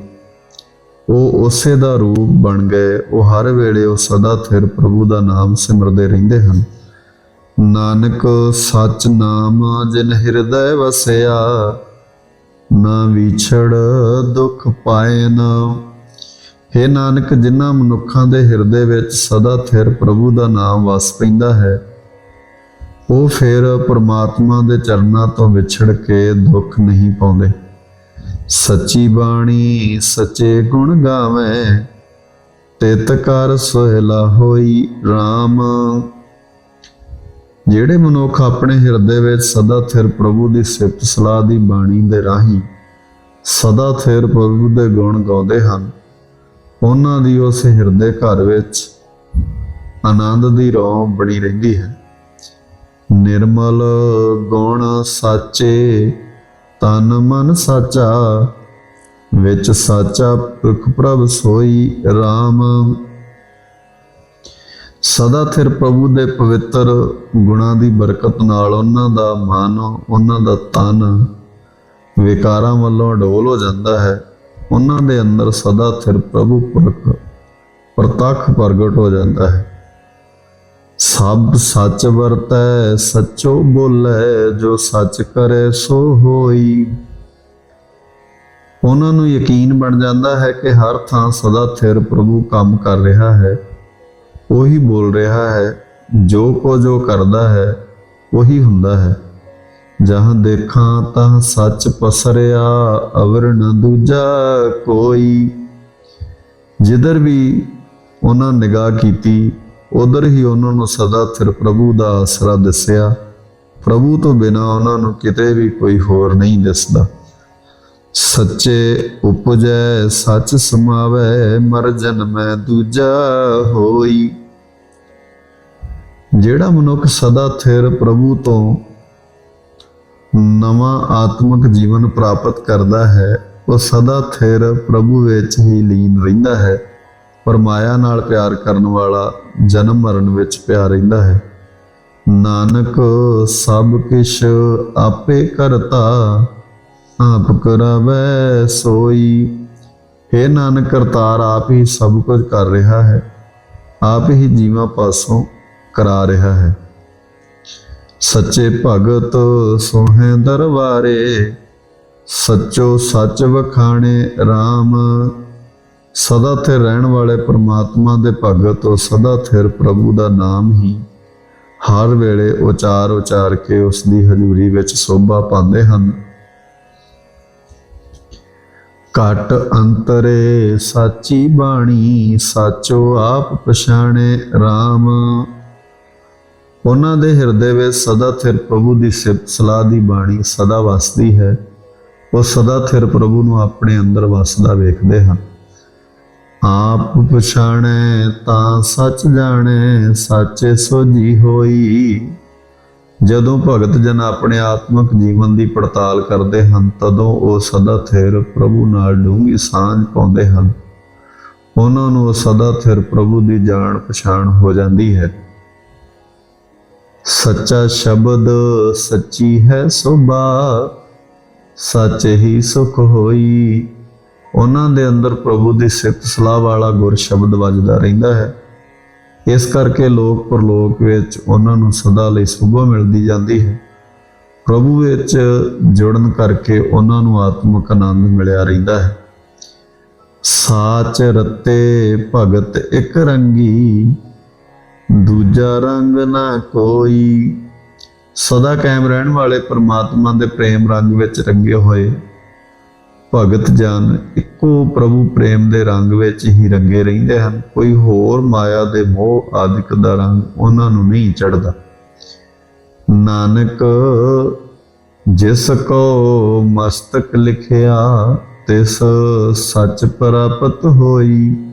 ਉਹ ਉਸੇ ਦਾ ਰੂਪ ਬਣ ਗਏ। ਉਹ ਹਰ ਵੇਲੇ ਉਹ ਸਦਾ ਥਿਰ ਪ੍ਰਭੂ ਦਾ ਨਾਮ ਸਿਮਰਦੇ ਰਹਿੰਦੇ ਹਨ। ਨਾਨਕ ਸੱਚ ਨਾਮ ਜਿਨ ਹਿਰਦੈ ਵਸਿਆ, ਨਾ ਵਿਛੜ ਦੁੱਖ ਪਾਏ ਨਾ हे ਨਾਨਕ, ਜਿਨ੍ਹਾਂ ਮਨੁੱਖਾਂ ਦੇ ਹਿਰਦੇ ਵਿੱਚ ਸਦਾ ਥਿਰ ਪ੍ਰਭੂ ਦਾ ਨਾਮ ਵਸ ਪੈਂਦਾ ਹੈ, ਉਹ ਫਿਰ ਪਰਮਾਤਮਾ ਦੇ ਚਰਨਾਂ ਤੋਂ ਵਿਛੜ ਕੇ ਦੁੱਖ ਨਹੀਂ ਪਾਉਂਦੇ। ਸੱਚੀ ਬਾਣੀ ਸੱਚੇ ਗੁਣ ਗਾਵੇਂ, ਤਿਤ ਕਰ ਸੋਹਿਲਾ ਹੋਈ RAM ਜਿਹੜੇ ਮਨੁੱਖ ਆਪਣੇ ਹਿਰਦੇ ਵਿੱਚ ਸਦਾ ਥਿਰ ਪ੍ਰਭੂ ਦੀ ਸਿਫਤ ਸਲਾਹ ਦੀ ਬਾਣੀ ਦੇ ਰਾਹੀਂ ਸਦਾ ਥਿਰ ਪ੍ਰਭੂ ਦੇ ਗੁਣ ਗਾਉਂਦੇ ਹਨ ਉਹਨਾਂ ਦੀ ਉਸ ਹਿਰਦੇ ਘਰ ਵਿੱਚ ਆਨੰਦ ਦੀ ਰੌਂ ਬਣੀ ਰਹਿੰਦੀ ਹੈ। ਨਿਰਮਲ ਗੁਣ ਸਾਚੇ, ਤਨ ਮਨ ਸਾਚਾ, ਵਿੱਚ ਸਾਚਾ ਪੁਰਖ ਪ੍ਰਭ ਸੋਈ RAM ਸਦਾ ਥਿਰ ਪ੍ਰਭੂ ਦੇ ਪਵਿੱਤਰ ਗੁਣਾਂ ਦੀ ਬਰਕਤ ਨਾਲ ਉਹਨਾਂ ਦਾ ਮਨ, ਉਹਨਾਂ ਦਾ ਤਨ ਵਿਕਾਰਾਂ ਵੱਲੋਂ ਡੋਲ ਹੋ ਜਾਂਦਾ ਹੈ। ਉਹਨਾਂ ਦੇ ਅੰਦਰ ਸਦਾ ਥਿਰ ਪ੍ਰਭੂ ਪੁਰਖ ਪ੍ਰਤੱਖ ਪ੍ਰਗਟ ਹੋ ਜਾਂਦਾ ਹੈ। ਸਭ ਸੱਚ ਵਰਤੈ, ਸੱਚੋ ਬੋਲੇ, ਜੋ ਸੱਚ ਕਰੇ ਸੋ ਹੋਈ। ਉਹਨਾਂ ਨੂੰ ਯਕੀਨ ਬਣ ਜਾਂਦਾ ਹੈ ਕਿ ਹਰ ਥਾਂ ਸਦਾ ਥਿਰ ਪ੍ਰਭੂ ਕੰਮ ਕਰ ਰਿਹਾ ਹੈ। ਉਹੀ ਬੋਲ ਰਿਹਾ ਹੈ, ਜੋ ਕੋ ਜੋ ਕਰਦਾ ਹੈ, ਉਹੀ ਹੁੰਦਾ ਹੈ। ਜਹਾਂ ਦੇਖਾਂ ਤਾਂ ਸੱਚ ਪਸਰਿਆ, ਅਵਰ ਨ ਦੂਜਾ ਕੋਈ। ਜਿੱਧਰ ਵੀ ਉਹਨਾਂ ਨਿਗਾਹ ਕੀਤੀ, ਉਧਰ ਹੀ ਉਹਨਾਂ ਨੂੰ ਸਦਾ ਥਿਰ ਪ੍ਰਭੂ ਦਾ ਆਸਰਾ ਦਿਸਿਆ। ਪ੍ਰਭੂ ਤੋਂ ਬਿਨਾ ਉਹਨਾਂ ਨੂੰ ਕਿਤੇ ਵੀ ਕੋਈ ਹੋਰ ਨਹੀਂ ਦਿਸਦਾ। ਸੱਚੇ ਉਪਜੈ, ਸੱਚ ਸਮਾਵੈ, ਮਰ ਜਨਮੈ ਦੂਜਾ ਹੋਈ। ਜਿਹੜਾ ਮਨੁੱਖ ਸਦਾ ਥਿਰ ਪ੍ਰਭੂ ਤੋਂ ਨਵਾਂ ਆਤਮਿਕ ਜੀਵਨ ਪ੍ਰਾਪਤ ਕਰਦਾ ਹੈ, ਉਹ ਸਦਾ ਥਿਰ ਪ੍ਰਭੂ ਵਿੱਚ ਹੀ ਲੀਨ ਰਹਿੰਦਾ ਹੈ, ਪਰ ਮਾਇਆ ਨਾਲ ਪਿਆਰ ਕਰਨ ਵਾਲਾ ਜਨਮ ਮਰਨ ਵਿੱਚ ਪਿਆ ਰਹਿੰਦਾ ਹੈ। ਨਾਨਕ, ਸਭ ਕਿਛ ਆਪੇ ਕਰਤਾ, ਆਪ ਕਰਾਵੈ ਸੋਈ। हे ਨਾਨਕ, ਕਰਤਾਰ ਆਪ ਹੀ ਸਭ ਕੁਝ ਕਰ ਰਿਹਾ ਹੈ, ਆਪ ਹੀ ਜੀਵਾਂ ਪਾਸੋਂ ਕਰਾ ਰਿਹਾ ਹੈ। ਸੱਚੇ ਭਗਤ ਸੋਹੇ ਦਰਬਾਰੇ, ਸੱਚੋ ਸੱਚ ਵਖਾਣੇ RAM ਸਦਾ ਤੇ ਰਹਿਣ ਵਾਲੇ ਪ੍ਰਮਾਤਮਾ ਦੇ ਭਗਤ ਉਹ ਸਦਾ ਥਿਰ ਪ੍ਰਭੂ ਦਾ ਨਾਮ ਹੀ। ਹਰ ਵੇਲੇ ਉਚਾਰ ਉਚਾਰ ਕੇ ਉਸ ਦੀ ਹਜ਼ੂਰੀ ਵਿੱਚ ਸੋਭਾ ਪਾਉਂਦੇ ਹਨ। ਘਟ ਅੰਤਰੇ ਸਾਚੀ ਬਾਣੀ, ਸਾਚੋ ਆਪ ਪਛਾਣੇ RAM ਉਹਨਾਂ ਦੇ ਹਿਰਦੇ ਵਿੱਚ ਸਦਾ ਥਿਰ ਪ੍ਰਭੂ ਦੀ ਸਿਫਤ ਸਲਾਹ ਦੀ ਬਾਣੀ ਸਦਾ ਵਸਦੀ ਹੈ। ਉਹ ਸਦਾ ਥਿਰ ਪ੍ਰਭੂ ਨੂੰ ਆਪਣੇ ਅੰਦਰ ਵਸਦਾ ਵੇਖਦੇ ਹਨ। ਆਪ ਪਛਾਣੈ ਤਾਂ ਸੱਚ ਜਾਣੈ, ਸਾਚੇ ਸੋਜੀ ਹੋਈ। ਜਦੋਂ ਭਗਤ ਜਨ ਆਪਣੇ ਆਤਮਿਕ ਜੀਵਨ ਦੀ ਪੜਤਾਲ ਕਰਦੇ ਹਨ, ਤਦੋਂ ਉਹ ਸਦਾ ਥਿਰ ਪ੍ਰਭੂ ਨਾਲ ਡੂੰਘੀ ਸਾਂਝ ਪਾਉਂਦੇ ਹਨ। ਉਹਨਾਂ ਨੂੰ ਸਦਾ ਥਿਰ ਪ੍ਰਭੂ ਦੀ ਜਾਣ ਪਛਾਣ ਹੋ ਜਾਂਦੀ ਹੈ। ਸੱਚਾ ਸ਼ਬਦ ਸੱਚੀ ਹੈ ਸੋਭਾ, ਸੱਚ ਹੀ ਸੁਖ ਹੋਈ। ਉਹਨਾਂ ਦੇ ਅੰਦਰ ਪ੍ਰਭੂ ਦੀ ਸਿਫਤ ਸਲਾਹ ਵਾਲਾ ਗੁਰ ਸ਼ਬਦ ਵੱਜਦਾ ਰਹਿੰਦਾ ਹੈ। ਇਸ ਕਰਕੇ ਲੋਕ ਪਰਲੋਕ ਵਿੱਚ ਉਹਨਾਂ ਨੂੰ ਸਦਾ ਲਈ ਸੁਭਾ ਮਿਲਦੀ ਜਾਂਦੀ ਹੈ। ਪ੍ਰਭੂ ਵਿੱਚ ਜੁੜਨ ਕਰਕੇ ਉਹਨਾਂ ਨੂੰ ਆਤਮਿਕ ਆਨੰਦ ਮਿਲਿਆ ਰਹਿੰਦਾ ਹੈ। ਸਾਚ ਰਤੇ ਭਗਤ ਇੱਕ ਰੰਗੀ ਦੂਜਾ ਰੰਗ ਨਾ ਕੋਈ। ਸਦਾ ਕਾਇਮ ਰਹਿਣ ਵਾਲੇ ਪ੍ਰਮਾਤਮਾ ਦੇ ਪ੍ਰੇਮ ਰੰਗ ਵਿੱਚ ਰੰਗੇ ਹੋਏ। ਭਗਤ ਜਨ ਇੱਕੋ ਪ੍ਰਭੂ ਪ੍ਰੇਮ ਦੇ ਰੰਗ ਵਿੱਚ ਹੀ ਰੰਗੇ ਰਹਿੰਦੇ ਹਨ। ਕੋਈ ਹੋਰ ਮਾਇਆ ਦੇ ਮੋਹ ਆਦਿਕ ਦਾ ਰੰਗ ਉਹਨਾਂ ਨੂੰ ਨਹੀਂ ਚੜਦਾ ਨਾਨਕ, ਜਿਸ ਕੋ ਮਸਤਕ ਲਿਖਿਆ, ਤਿਸ ਸੱਚ ਪ੍ਰਾਪਤ ਹੋਈ।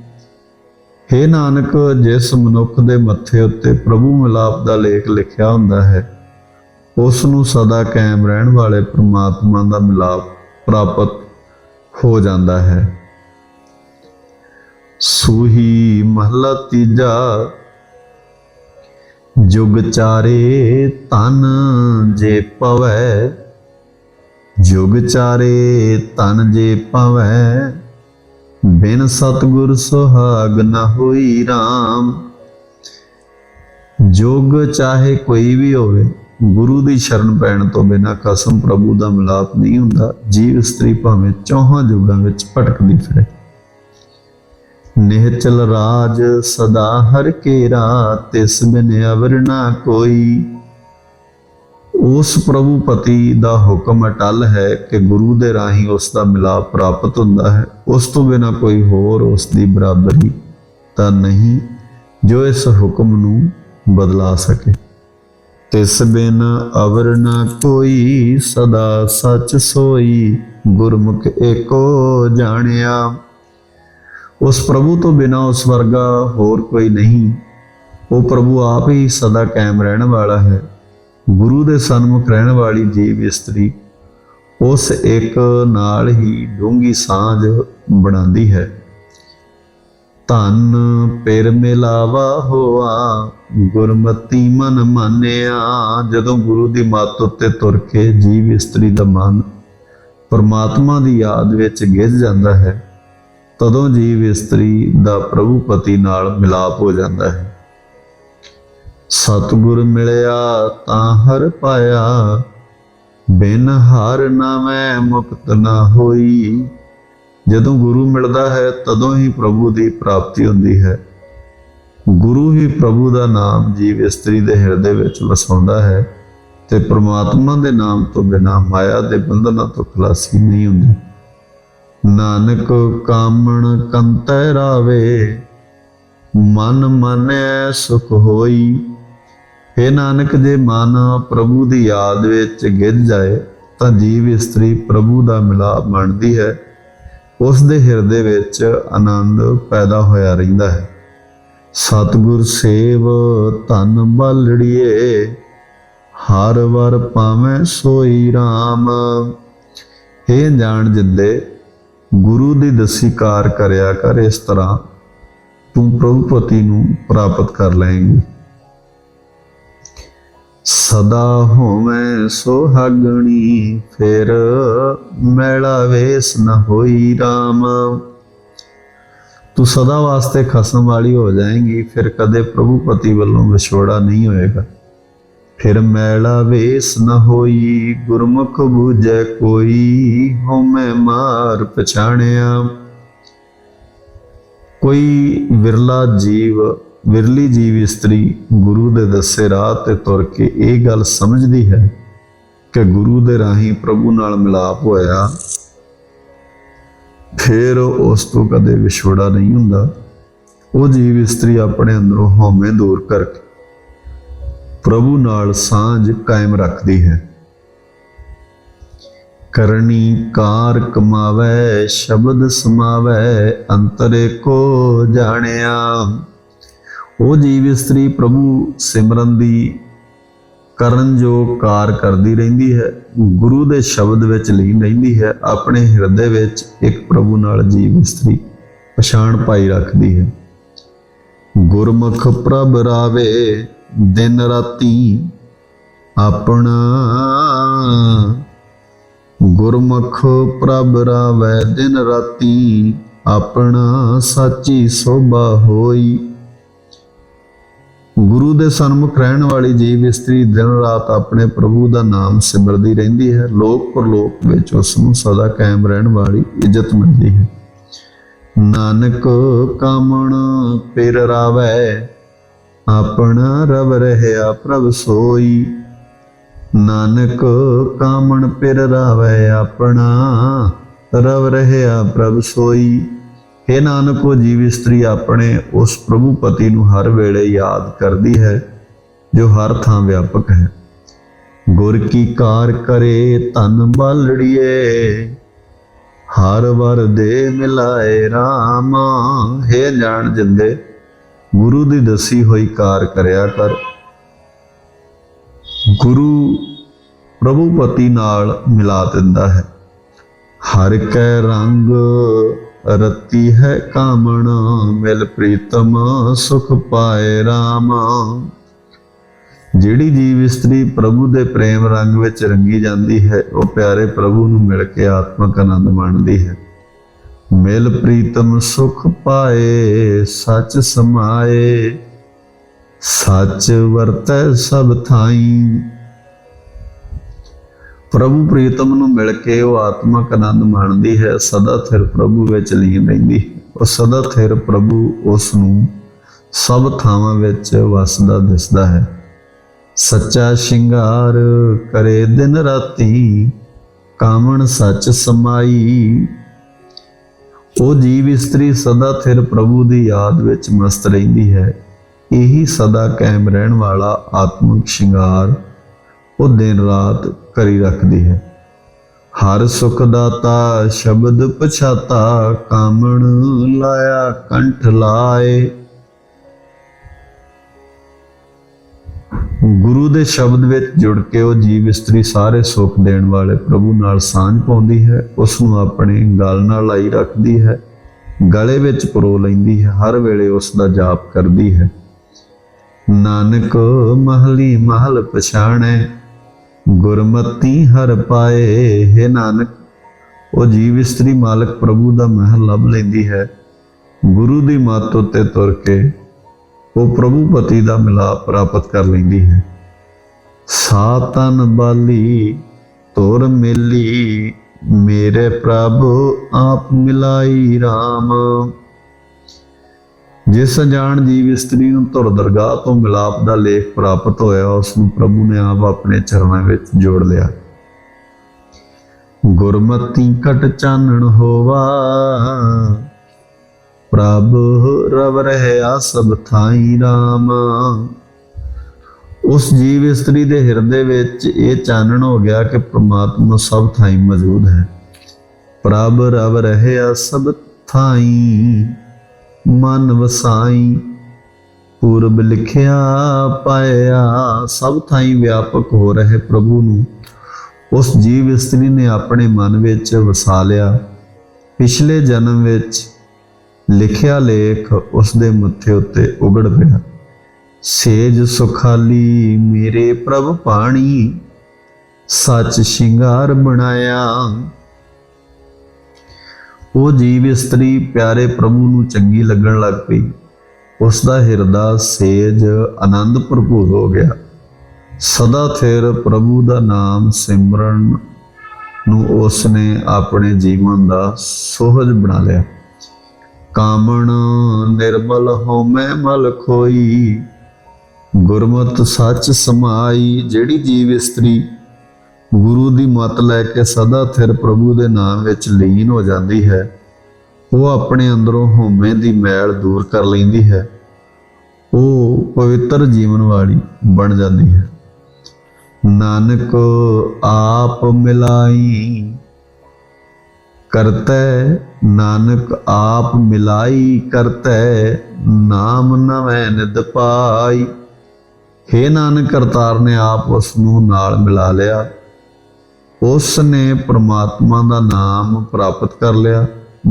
हे ਨਾਨਕ, ਜਿਸ ਮਨੁੱਖ ਦੇ ਮੱਥੇ ਉੱਤੇ ਪ੍ਰਭੂ ਮਿਲਾਪ ਦਾ ਲੇਖ ਲਿਖਿਆ ਹੁੰਦਾ ਹੈ ਉਸ ਨੂੰ ਸਦਾ ਕਾਇਮ ਰਹਿਣ ਵਾਲੇ ਪ੍ਰਮਾਤਮਾ ਦਾ ਮਿਲਾਪ ਪ੍ਰਾਪਤ ਹੋ ਜਾਂਦਾ ਹੈ। ਸੂਹੀ ਮਹਲਾ ਤੀਜਾ, ਜੁਗ ਚਾਰੇ ਤਨ ਜੇ ਪਵੈ, ਜੁਗ ਚਾਰੇ ਤਨ ਜੇ ਪਵੈ ਬਿਨ ਸਤਗੁਰ ਸੁਹਾਗ ਨ ਹੋਈ RAM ਜੋਗ ਚਾਹੇ ਕੋਈ ਵੀ ਹੋਵੇ, ਗੁਰੂ ਦੀ ਸ਼ਰਨ ਪੈਣ ਤੋਂ ਬਿਨਾ ਕਸਮ ਪ੍ਰਭੂ ਦਾ ਮਿਲਾਪ ਨਹੀਂ ਹੁੰਦਾ। ਜੀਵ ਇਸਤਰੀ ਭਾਵੇਂ ਚੌਹਾਂ ਯੁਗਾਂ ਵਿੱਚ ਭਟਕਦੀ ਫਿਰੇ। ਨਿਹਚਲ ਰਾਜ ਸਦਾ ਹਰ ਕੇਰਾ ਤਿਸ ਬਿਨ ਅਵਰ ਨਾ ਕੋਈ। ਉਸ ਪ੍ਰਭੂ ਪਤੀ ਦਾ ਹੁਕਮ ਅਟਲ ਹੈ ਕਿ ਗੁਰੂ ਦੇ ਰਾਹੀਂ ਉਸ ਦਾ ਮਿਲਾਪ ਪ੍ਰਾਪਤ ਹੁੰਦਾ ਹੈ। ਉਸ ਤੋਂ ਬਿਨਾ ਕੋਈ ਹੋਰ ਉਸ ਦੀ ਬਰਾਬਰੀ ਤਾਂ ਨਹੀਂ ਜੋ ਇਸ ਹੁਕਮ ਨੂੰ ਬਦਲਾ ਸਕੇ। ਤਿਸ ਬਿਨ ਅਵਰ ਨਾ ਕੋਈ ਸਦਾ ਸੱਚ ਸੋਈ, ਗੁਰਮੁਖ ਏਕੋ ਜਾਣਿਆ। ਉਸ ਪ੍ਰਭੂ ਤੋਂ ਬਿਨਾ ਉਸ ਵਰਗਾ ਹੋਰ ਕੋਈ ਨਹੀਂ। ਉਹ ਪ੍ਰਭੂ ਆਪ ਹੀ ਸਦਾ ਕਾਇਮ ਰਹਿਣ ਵਾਲਾ ਹੈ। ਗੁਰੂ ਦੇ ਸਨਮੁਖ ਰਹਿਣ ਵਾਲੀ ਜੀਵ ਇਸਤਰੀ, ਉਸ ਇੱਕ ਨਾਲ ਹੀ ਡੂੰਗੀ ਸਾਂਝ ਬਣਾਉਂਦੀ ਹੈ। ਧਨ ਪਿਰ ਮਿਲਾਵਾ ਹੋਆ, ਗੁਰਮਤੀ ਮਨ ਮਾਨਿਆ, ਜਦੋਂ ਗੁਰੂ ਦੀ ਮੱਤ ਉੱਤੇ ਤੁਰ ਕੇ ਜੀਵ ਇਸਤਰੀ ਦਾ ਮਨ ਪਰਮਾਤਮਾ ਦੀ ਯਾਦ ਵਿੱਚ ਗਿੱਜ ਜਾਂਦਾ ਹੈ, ਤਦੋਂ ਜੀਵ ਇਸਤਰੀ ਦਾ ਪ੍ਰਭੂ ਪਤੀ ਨਾਲ ਮਿਲਾਪ ਹੋ ਜਾਂਦਾ ਹੈ। ਸਤਿਗੁਰ ਮਿਲਿਆ ਤਾਂ ਹਰ ਪਾਇਆ, ਬਿਨ ਹਰ ਨਾ ਮੈਂ ਮੁਕਤ ਨਾ ਹੋਈ। ਜਦੋਂ ਗੁਰੂ ਮਿਲਦਾ ਹੈ, ਤਦੋਂ ਹੀ ਪ੍ਰਭੂ ਦੀ ਪ੍ਰਾਪਤੀ ਹੁੰਦੀ ਹੈ। ਗੁਰੂ ਹੀ ਪ੍ਰਭੂ ਦਾ ਨਾਮ ਜੀਵ ਇਸਤਰੀ ਦੇ ਹਿਰਦੇ ਵਿੱਚ ਵਸਾਉਂਦਾ ਹੈ ਤੇ ਪ੍ਰਮਾਤਮਾ ਦੇ ਨਾਮ ਤੋਂ ਬਿਨਾ ਮਾਇਆ ਦੇ ਬੰਧਨਾਂ ਤੋਂ ਖਲਾਸੀ ਨਹੀਂ ਹੁੰਦੀ। ਨਾਨਕ ਕਾਮਣ ਕੰਤੈ ਰਾਵੇ, ਮਨ ਮਾਨੈ ਸੁਖ ਹੋਈ। हे ਨਾਨਕ, ਜੇ ਮਨ ਪ੍ਰਭੂ ਦੀ ਯਾਦ ਵਿੱਚ ਗਿੱਜ ਜਾਏ, ਤਾਂ ਜੀਵ ਇਸਤਰੀ ਪ੍ਰਭੂ ਦਾ ਮਿਲਾਪ ਬਣਦੀ ਹੈ। ਉਸ ਦੇ ਹਿਰਦੇ ਵਿੱਚ ਆਨੰਦ ਪੈਦਾ ਹੋਇਆ ਰਹਿੰਦਾ ਹੈ। ਸਤਿਗੁਰ ਸੇਵ ਧਨ ਬਲੜੀਏ, ਹਰ ਵਰ ਪਾਵੇਂ ਸੋਈ RAM ਇਹ ਜਾਣ ਜਿੰਦੇ, ਗੁਰੂ ਦੀ ਦਸੀ ਕਾਰ ਕਰਿਆ ਕਰ ਇਸ ਤਰ੍ਹਾਂ, ਤੂੰ ਪ੍ਰਭੂ ਪਤੀ ਨੂੰ ਪ੍ਰਾਪਤ ਕਰ ਲਏਂਗੀ। ਸਦਾ ਹੋਵੇਂ ਸੁਹਾਗਣੀ, ਫਿਰ ਮੈਲਾ ਵੇਸ ਨ ਹੋਈ RAM ਤੂੰ ਸਦਾ ਵਾਸਤੇ ਖਸਮ ਵਾਲੀ ਹੋ ਜਾਏਂਗੀ, ਫਿਰ ਕਦੇ ਪ੍ਰਭੂ ਪਤੀ ਵੱਲੋਂ ਵਿਛੋੜਾ ਨਹੀਂ ਹੋਏਗਾ। ਫਿਰ ਮੈਲਾ ਵੇਸ ਨ ਹੋਈ, ਗੁਰਮੁਖ ਬੂਝੈ ਕੋਈ, ਹਉਮੈ ਮਾਰ ਪਛਾਣਿਆ। ਕੋਈ ਵਿਰਲਾ ਜੀਵ ਵਿਰਲੀ ਜੀਵ ਇਸਤਰੀ ਗੁਰੂ ਦੇ ਦੱਸੇ ਰਾਹ ਤੇ ਤੁਰ ਕੇ ਇਹ ਗੱਲ ਸਮਝਦੀ ਹੈ ਕਿ ਗੁਰੂ ਦੇ ਰਾਹੀਂ ਪ੍ਰਭੂ ਨਾਲ ਮਿਲਾਪ ਹੋਇਆ, ਫਿਰ ਉਸ ਤੋਂ ਕਦੇ ਵਿਛੋੜਾ ਨਹੀਂ ਹੁੰਦਾ। ਉਹ ਜੀਵ ਇਸਤਰੀ ਆਪਣੇ ਅੰਦਰੋਂ ਹਉਮੈ ਦੂਰ ਕਰਕੇ ਪ੍ਰਭੂ ਨਾਲ ਸਾਂਝ ਕਾਇਮ ਰੱਖਦੀ ਹੈ। ਕਰਨੀ ਕਾਰ ਕਮਾਵੇ, ਸ਼ਬਦ ਸਮਾਵੇ, ਅੰਤਰੇ ਕੋ ਜਾਣਿਆ। ਉਹ ਜੀਵ ਇਸਤਰੀ ਪ੍ਰਭੂ ਸਿਮਰਨ ਦੀ ਕਰਨ ਜੋ ਕਾਰ ਕਰਦੀ ਰਹਿੰਦੀ ਹੈ। ਗੁਰੂ ਦੇ ਸ਼ਬਦ ਵਿੱਚ ਲੀਨ ਰਹਿੰਦੀ ਹੈ। ਆਪਣੇ ਹਿਰਦੇ ਵਿੱਚ ਇੱਕ ਪ੍ਰਭੂ ਨਾਲ ਜੀਵ ਇਸਤਰੀ ਪਛਾਣ ਪਾਈ ਰੱਖਦੀ ਹੈ। ਗੁਰਮੁਖ ਪ੍ਰਭ ਰਾਵੇ, ਦਿਨ ਰਾਤੀ ਆਪਣਾ ਗੁਰਮੁਖ ਪ੍ਰਭ ਰਾਵੇ, ਦਿਨ ਰਾਤੀ ਆਪਣਾ ਸਾਚੀ ਸੋਭਾ ਹੋਈ। ਗੁਰੂ ਦੇ ਸਨਮੁਖ ਰਹਿਣ ਵਾਲੀ ਜੀਵ ਇਸਤਰੀ ਦਿਨ ਰਾਤ ਆਪਣੇ ਪ੍ਰਭੂ ਦਾ ਨਾਮ ਸਿਮਰਦੀ ਰਹਿੰਦੀ ਹੈ। ਲੋਕ ਪਰਲੋਕ ਵਿੱਚ ਉਸ ਨੂੰ ਸਦਾ ਕਾਇਮ ਰਹਿਣ ਵਾਲੀ ਇੱਜ਼ਤ ਮਿਲਦੀ ਹੈ। ਨਾਨਕ ਕਾਮਣ ਪਿਰ ਰਾਵੈ, ਆਪਣਾ ਰਵ ਰਹਿਆ ਪ੍ਰਭ ਸੋਈ। ਨਾਨਕ ਕਾਮਣ ਪਿਰ ਰਾਵੈ, ਆਪਣਾ ਰਵ ਰਹਿਆ ਪ੍ਰਭ ਸੋਈ। हे ਨਾਨਕ, ਉਹ ਜੀਵ ਇਸਤਰੀ ਆਪਣੇ ਉਸ ਪ੍ਰਭੂ ਪਤੀ ਨੂੰ ਹਰ ਵੇਲੇ ਯਾਦ ਕਰਦੀ ਹੈ, ਜੋ ਹਰ ਥਾਂ ਵਿਆਪਕ ਹੈ। ਗੁਰ ਕੀ ਕਾਰ ਕਰੇ, ਧਨ ਬਾਲੜੀਏ ਹਰ ਵਰ ਦੇ ਮਿਲਾਏ RAM ਹੈ ਜਾਣ ਜਿੰਦੇ, ਗੁਰੂ ਦੀ ਦਸੀ ਹੋਈ ਕਾਰ ਕਰਿਆ ਕਰ। ਗੁਰੂ ਪ੍ਰਭੂ ਪਤੀ ਨਾਲ ਮਿਲਾ ਦਿੰਦਾ ਹੈ। ਹਰ ਕੈ ਰੰਗ ਰਤੀ ਹੈ ਕਾਮਣ, ਮਿਲ ਪ੍ਰੀਤਮ, ਸੁਖ ਪਾਏ ਰਾਮ। ਜਿਹੜੀ ਜੀਵ ਇਸਤਰੀ ਪ੍ਰਭੂ ਦੇ ਪ੍ਰੇਮ ਰੰਗ ਵਿੱਚ ਰੰਗੀ ਜਾਂਦੀ ਹੈ, ਉਹ ਪਿਆਰੇ ਪ੍ਰਭੂ ਨੂੰ ਮਿਲ ਕੇ ਆਤਮਕ ਆਨੰਦ ਮਾਣਦੀ ਹੈ। ਮਿਲ ਪ੍ਰੀਤਮ, ਸੁਖ ਪਾਏ, ਸੱਚ ਸਮਾਏ। ਸੱਚ ਵਰਤੈ ਸਭ ਥਾਈ। ਪ੍ਰਭੂ ਪ੍ਰੀਤਮ ਨੂੰ ਮਿਲ ਕੇ ਉਹ ਆਤਮਕ ਆਨੰਦ ਮਾਣਦੀ ਹੈ, ਸਦਾ ਥਿਰ ਪ੍ਰਭੂ ਵਿੱਚ ਲੀਨ ਰਹਿੰਦੀ ਹੈ। ਉਹ ਸਦਾ ਥਿਰ ਪ੍ਰਭੂ ਉਸ ਨੂੰ ਸਭ ਥਾਵਾਂ ਵਿੱਚ ਵਸਦਾ ਦਿਸਦਾ ਹੈ। ਸੱਚਾ ਸ਼ਿੰਗਾਰ ਕਰੇ ਦਿਨ ਰਾਤੀ, ਕਾਮਣ ਸੱਚ ਸਮਾਈ। ਉਹ ਜੀਵ ਇਸਤਰੀ ਸਦਾ ਥਿਰ ਪ੍ਰਭੂ ਦੀ ਯਾਦ ਵਿੱਚ ਮਸਤ ਰਹਿੰਦੀ ਹੈ। ਇਹੀ ਸਦਾ ਕਾਇਮ ਰਹਿਣ ਵਾਲਾ ਆਤਮਿਕ ਸ਼ਿੰਗਾਰ ਉਹ ਦਿਨ ਰਾਤ ਕਰੀ ਰੱਖਦੀ ਹੈ। ਹਰ ਸੁਖ ਦਾਤਾ ਸ਼ਬਦ ਪਛਾਤਾ, ਕਾਮਣ ਲਾਇਆ ਕੰਠ ਲਾਏ। ਗੁਰੂ ਦੇ ਸ਼ਬਦ ਵਿੱਚ ਜੁੜ ਕੇ ਉਹ ਜੀਵ ਇਸਤਰੀ ਸਾਰੇ ਸੁੱਖ ਦੇਣ ਵਾਲੇ ਪ੍ਰਭੂ ਨਾਲ ਸਾਂਝ ਪਾਉਂਦੀ ਹੈ ਉਸ ਨੂੰ ਆਪਣੇ ਗਲ ਨਾਲ ਲਾਈ ਰੱਖਦੀ ਹੈ, ਗਲੇ ਵਿੱਚ ਪਰੋ ਲੈਂਦੀ ਹੈ, ਹਰ ਵੇਲੇ ਉਸ ਦਾ ਜਾਪ ਕਰਦੀ ਹੈ। ਨਾਨਕ ਮਹਲੀ ਮਹਲ ਪਛਾਣੈ ਗੁਰਮਤੀ ਹਰ ਪਾਏ, ਹੈ ਨਾਨਕ, ਉਹ ਜੀਵ ਇਸਤਰੀ ਮਾਲਕ ਪ੍ਰਭੂ ਦਾ ਮਹਿਲ ਲੱਭ ਲੈਂਦੀ ਹੈ। ਗੁਰੂ ਦੀ ਮੱਤ ਉੱਤੇ ਤੁਰ ਕੇ ਉਹ ਪ੍ਰਭੂ ਪਤੀ ਦਾ ਮਿਲਾਪ ਪ੍ਰਾਪਤ ਕਰ ਲੈਂਦੀ ਹੈ। ਸਾਤਨ ਬਾਲੀ, ਤੋਰ ਮੇਲੀ, ਮੇਰੇ ਪ੍ਰਭ ਆਪ ਮਿਲਾਈ RAM ਜਿਸ ਜਾਣ ਜੀਵ ਇਸਤਰੀ ਨੂੰ ਧੁਰ ਦਰਗਾਹ ਤੋਂ ਮਿਲਾਪ ਦਾ ਲੇਖ ਪ੍ਰਾਪਤ ਹੋਇਆ, ਉਸ ਨੂੰ ਪ੍ਰਭੂ ਨੇ ਆਪ ਆਪਣੇ ਚਰਨਾਂ ਵਿੱਚ ਜੋੜ ਲਿਆ। ਗੁਰਮਤੀ ਘਟ ਚਾਨਣ ਹੋਵਾ, ਪ੍ਰਭ ਰਵ ਰਹਿਆ ਸਭ ਥਾਈ RAM ਉਸ ਜੀਵ ਇਸਤਰੀ ਦੇ ਹਿਰਦੇ ਵਿੱਚ ਇਹ ਚਾਨਣ ਹੋ ਗਿਆ ਕਿ ਪ੍ਰਮਾਤਮਾ ਸਭ ਥਾਈ ਮੌਜੂਦ ਹੈ। ਪ੍ਰਭ ਰਵ ਰਹਿਆ ਸਭ ਥਾਈ ਮਨ ਵਸਾਈ। ਪੂਰਬ ਲਿਖਿਆ ਪਾਇਆ, ਸਭ ਥਾਈ ਵਿਆਪਕ ਹੋ ਰਹੇ ਪ੍ਰਭੂ ਨੂੰ। ਉਸ ਜੀਵ ਇਸਤਰੀ ਨੇ ਆਪਣੇ ਮਨ ਵਿੱਚ ਵਸਾ ਲਿਆ। ਪਿਛਲੇ ਜਨਮ ਵਿੱਚ ਲਿਖਿਆ ਲੇਖ ਉਸ ਦੇ ਮੱਥੇ ਉੱਤੇ ਉਗੜ ਪਿਆ। ਸੇਜ ਸੁਖਾਲੀ, ਮੇਰੇ ਪ੍ਰਭ ਪਾਣੀ, ਸੱਚ ਸ਼ਿੰਗਾਰ ਬਣਾਇਆ। ਉਹ ਜੀਵ ਇਸਤਰੀ ਪਿਆਰੇ ਪ੍ਰਭੂ ਨੂੰ ਚੰਗੀ ਲੱਗਣ ਲੱਗ ਪਈ। ਉਸ ਦਾ ਹਿਰਦਾ ਸੇਜ ਆਨੰਦ ਭਰਪੂਰ ਹੋ ਗਿਆ। ਸਦਾ ਥਿਰ ਪ੍ਰਭੂ ਦਾ ਨਾਮ ਸਿਮਰਨ ਨੂੰ ਉਸ ਨੇ ਆਪਣੇ ਜੀਵਨ ਦਾ ਸੋਹਜ ਬਣਾ ਲਿਆ। ਕਾਮਣ ਨਿਰਮਲ ਹੋਮੈ ਮਲ ਖੋਈ, ਗੁਰਮਤ ਸੱਚ ਸਮਾਈ, ਜਿਹੜੀ ਜੀਵ ਇਸਤਰੀ ਗੁਰੂ ਦੀ ਮਤ ਲੈ ਕੇ ਸਦਾ ਥਿਰ ਪ੍ਰਭੂ ਦੇ ਨਾਮ ਵਿੱਚ ਲੀਨ ਹੋ ਜਾਂਦੀ ਹੈ। ਉਹ ਆਪਣੇ ਅੰਦਰੋਂ ਹਉਮੈ ਦੀ ਮੈਲ ਦੂਰ ਕਰ ਲੈਂਦੀ ਹੈ। ਉਹ ਪਵਿੱਤਰ ਜੀਵਨ ਵਾਲੀ ਬਣ ਜਾਂਦੀ ਹੈ। ਨਾਨਕ ਆਪ ਮਿਲਾਈ, ਕਰਤੈ ਨਾਨਕ ਆਪ ਮਿਲਾਈ, ਕਰਤੈ ਨਾਮ ਨਵੈ ਨਿਦ ਪਾਈ। ਹੇ ਨਾਨਕ ਕਰਤਾਰ ਨੇ ਆਪ ਉਸ ਨੂੰ ਨਾਲ ਮਿਲਾ ਲਿਆ। ਉਸ ਨੇ ਪ੍ਰਮਾਤਮਾ ਦਾ ਨਾਮ ਪ੍ਰਾਪਤ ਕਰ ਲਿਆ,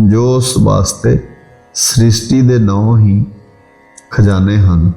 ਜੋ ਉਸ ਵਾਸਤੇ ਸ੍ਰਿਸ਼ਟੀ ਦੇ ਨੌ ਹੀ ਖਜ਼ਾਨੇ ਹਨ।